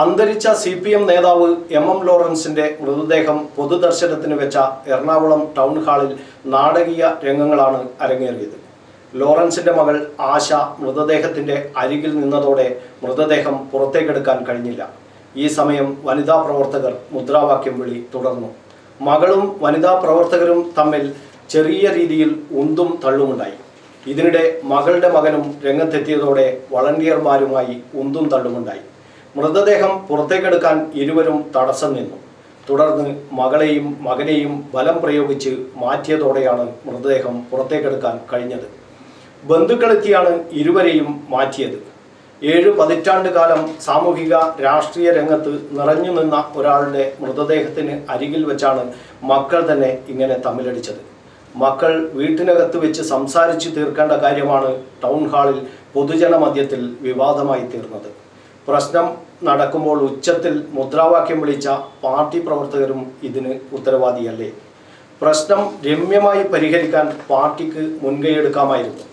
അന്തരിച്ച C P M നേതാവ് M M ലോറൻസിന്റെ മൃതദേഹം പൊതുദർശനത്തിന് വെച്ച എറണാകുളം ടൗൺ ഹാളിൽ നാടകീയ രംഗങ്ങളാണ് അരങ്ങേറിയത്. ലോറൻസിന്റെ മകൾ ആശ മൃതദേഹത്തിന്റെ അരികിൽ നിന്നതോടെ മൃതദേഹം പുറത്തേക്കെടുക്കാൻ കഴിഞ്ഞില്ല. ഈ സമയം വനിതാ പ്രവർത്തകർ മുദ്രാവാക്യം വിളി തുടർന്നു. മകളും വനിതാ പ്രവർത്തകരും തമ്മിൽ ചെറിയ രീതിയിൽ ഉന്തും തള്ളുമുണ്ടായി. ഇതിനിടെ മകളുടെ മകനും രംഗത്തെത്തിയതോടെ വളണ്ടിയർമാരുമായി ഉന്തും തള്ളുമുണ്ടായി. മൃതദേഹം പുറത്തേക്കെടുക്കാൻ ഇരുവരും തടസ്സം നിന്നു. തുടർന്ന് മകളെയും മകനെയും ബലം പ്രയോഗിച്ച് മാറ്റിയതോടെയാണ് മൃതദേഹം പുറത്തേക്കെടുക്കാൻ കഴിഞ്ഞത്. ബന്ധുക്കളെത്തിയാണ് ഇരുവരെയും മാറ്റിയത്. ഏഴ് പതിറ്റാണ്ട് കാലം സാമൂഹിക രാഷ്ട്രീയ രംഗത്ത് നിറഞ്ഞു നിന്ന ഒരാളുടെ മൃതദേഹത്തിന് അരികിൽ വെച്ചാണ് മക്കൾ തന്നെ ഇങ്ങനെ തമ്മിലടിച്ചത്. മക്കൾ വീട്ടിനകത്ത് വെച്ച് സംസാരിച്ചു തീർക്കേണ്ട കാര്യമാണ് ടൗൺ ഹാളിൽ പൊതുജന മധ്യത്തിൽ വിവാദമായി തീർന്നത്. പ്രശ്നം നടക്കുമ്പോൾ ഉച്ചത്തിൽ മുദ്രാവാക്യം വിളിച്ച പാർട്ടി പ്രവർത്തകരും ഇതിന് ഉത്തരവാദിയല്ലേ? പ്രശ്നം രമ്യമായി പരിഹരിക്കാൻ പാർട്ടിക്ക് മുൻകൈയെടുക്കാമായിരുന്നു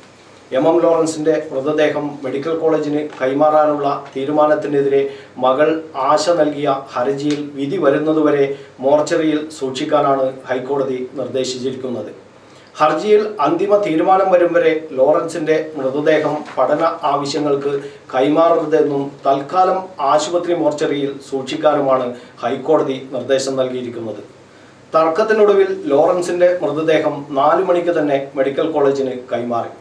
എം. എം. ലോറൻസിന്റെ മൃതദേഹം മെഡിക്കൽ കോളേജിന് കൈമാറാനുള്ള തീരുമാനത്തിനെതിരെ മകൾ ആശ നൽകിയ ഹർജിയിൽ വിധി വരുന്നതുവരെ മോർച്ചറിയിൽ സൂക്ഷിക്കാനാണ് ഹൈക്കോടതി നിർദ്ദേശിച്ചിരിക്കുന്നത്. ഹർജിയിൽ അന്തിമ തീരുമാനം വരും വരെ ലോറൻസിന്റെ മൃതദേഹം പഠന ആവശ്യങ്ങൾക്ക് കൈമാറരുതെന്നും തൽക്കാലം ആശുപത്രി മോർച്ചറിയിൽ സൂക്ഷിക്കാനുമാണ് ഹൈക്കോടതി നിർദ്ദേശം നൽകിയിരിക്കുന്നത്. തർക്കത്തിനൊടുവിൽ ലോറൻസിന്റെ മൃതദേഹം നാലു മണിക്ക് തന്നെ മെഡിക്കൽ കോളേജിന് കൈമാറി.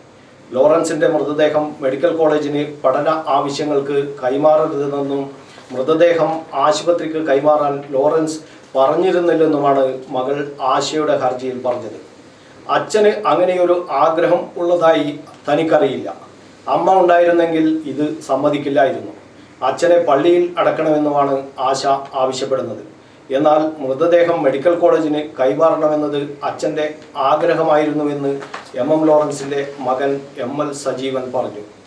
ലോറൻസിന്റെ മൃതദേഹം മെഡിക്കൽ കോളേജിന് പഠന ആവശ്യങ്ങൾക്ക് കൈമാറരുതെന്നും മൃതദേഹം ആശുപത്രിക്ക് കൈമാറാൻ ലോറൻസ് പറഞ്ഞിരുന്നില്ലെന്നുമാണ് മകൾ ആശയുടെ ഹർജിയിൽ പറഞ്ഞത്. അച്ഛന് അങ്ങനെയൊരു ആഗ്രഹം ഉള്ളതായി തനിക്കറിയില്ല. അമ്മ ഉണ്ടായിരുന്നെങ്കിൽ ഇത് സമ്മതിക്കില്ലായിരുന്നു. അച്ഛനെ പള്ളിയിൽ അടക്കണമെന്നുമാണ് ആശ ആവശ്യപ്പെടുന്നത്. എന്നാൽ മൃതദേഹം മെഡിക്കൽ കോളേജിന് കൈമാറണമെന്നത് അച്ഛന്റെ ആഗ്രഹമായിരുന്നുവെന്ന് എം എം ലോറൻസിന്റെ മകൻ എം എൽ സജീവൻ പറഞ്ഞു.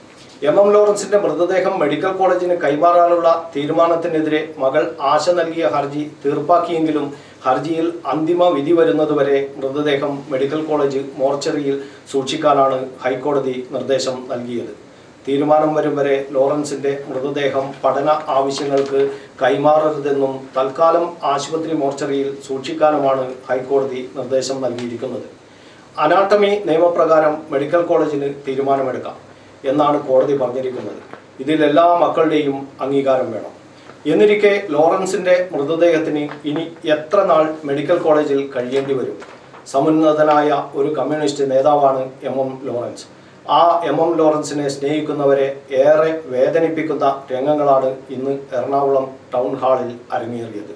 എം എം ലോറൻസിന്റെ മൃതദേഹം മെഡിക്കൽ കോളേജിന് കൈമാറാനുള്ള തീരുമാനത്തിനെതിരെ മകൾ ആശ നൽകിയ ഹർജി തീർപ്പാക്കിയെങ്കിലും ഹർജിയിൽ അന്തിമ വിധി വരുന്നതുവരെ മൃതദേഹം മെഡിക്കൽ കോളേജ് മോർച്ചറിയിൽ സൂക്ഷിക്കാനാണ് ഹൈക്കോടതി നിർദ്ദേശം നൽകിയത്. തീരുമാനം വരും വരെ ലോറൻസിന്റെ മൃതദേഹം പഠന ആവശ്യങ്ങൾക്ക് കൈമാറരുതെന്നും തൽക്കാലം ആശുപത്രി മോർച്ചറിയിൽ സൂക്ഷിക്കാനുമാണ് ഹൈക്കോടതി നിർദ്ദേശം നൽകിയിരിക്കുന്നത്. അനാട്ടമി നിയമപ്രകാരം മെഡിക്കൽ കോളേജിന് തീരുമാനമെടുക്കാം. എന്നാണ് കോടതി പറഞ്ഞിരിക്കുന്നത്. ഇതിൽ എല്ലാ മക്കളുടെയും അംഗീകാരം വേണം. എന്നിരിക്കെ ലോറൻസിന്റെ മൃതദേഹത്തിന് ഇനി എത്ര നാൾ മെഡിക്കൽ കോളേജിൽ കഴിയേണ്ടി വരും? സമുന്നതനായ ഒരു കമ്മ്യൂണിസ്റ്റ് നേതാവാണ് എം എം ലോറൻസ്. ആ എം എം ലോറൻസിനെ സ്നേഹിക്കുന്നവരെ ഏറെ വേദനിപ്പിക്കുന്ന രംഗങ്ങളാണ് ഇന്ന് എറണാകുളം ടൗൺ ഹാളിൽ അരങ്ങേറിയത്.